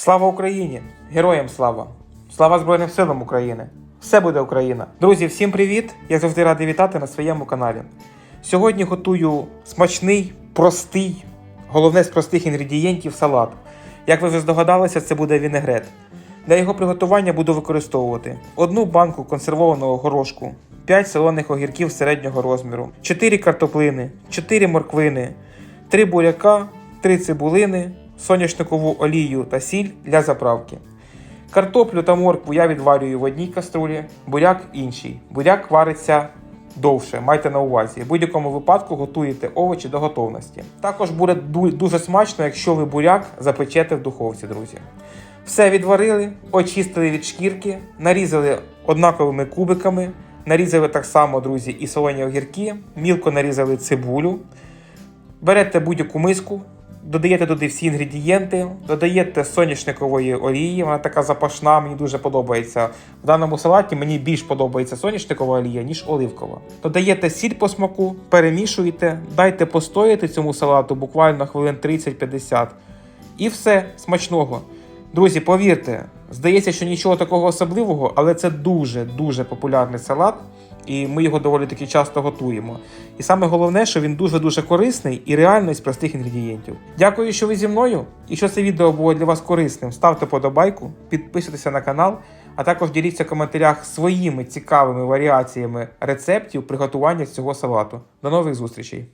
Слава Україні! Героям слава! Слава Збройним силам України! Все буде Україна! Друзі, всім привіт! Я завжди радий вітати на своєму каналі. Сьогодні готую смачний, простий, головне з простих інгредієнтів салат. Як ви вже здогадалися, це буде вінегрет. Для його приготування буду використовувати одну банку консервованого горошку, 5 солоних огірків середнього розміру, 4 картоплини, 4 морквини, 3 буряка, 3 цибулини, соняшникову олію та сіль для заправки. Картоплю та моркву я відварюю в одній каструлі, буряк іншій. Буряк вариться довше, майте на увазі. В будь-якому випадку готуєте овочі до готовності. Також буде дуже смачно, якщо ви буряк запечете в духовці, друзі. Все відварили, очистили від шкірки, нарізали однаковими кубиками, нарізали так само, друзі, і солоні огірки, мілко нарізали цибулю. Берете будь-яку миску, додаєте туди всі інгредієнти, додаєте соняшникової олії, вона така запашна, мені дуже подобається. В даному салаті мені більш подобається соняшникова олія, ніж оливкова. Додаєте сіль по смаку, перемішуєте, дайте постояти цьому салату буквально хвилин 30-50. І все смачного. Друзі, повірте, здається, що нічого такого особливого, але це дуже дуже популярний салат, і ми його доволі таки часто готуємо. І саме головне, що він дуже дуже корисний і реально з простих інгредієнтів. Дякую, що ви зі мною. І що це відео було для вас корисним, ставте подобайку, підписуйтеся на канал, а також діліться в коментарях своїми цікавими варіаціями рецептів приготування цього салату. До нових зустрічей!